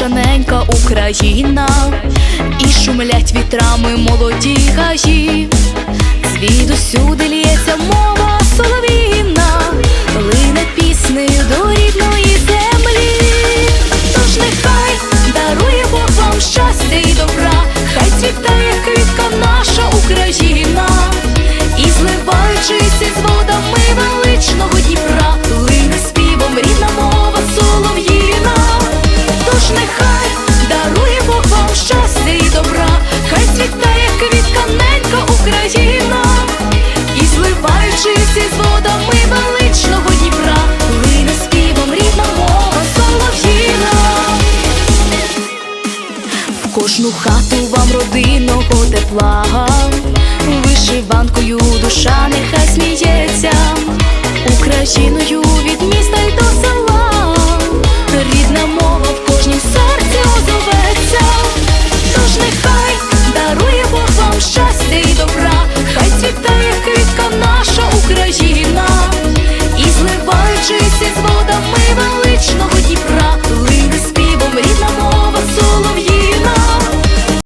Шаненька Україна, і шумлять вітрами молоді гаї, звідусюди. чисті з водами величного Дніпра, плине співом рідна мова солов'їна. В кожну хату вам родинного тепла, вишиванкою душа.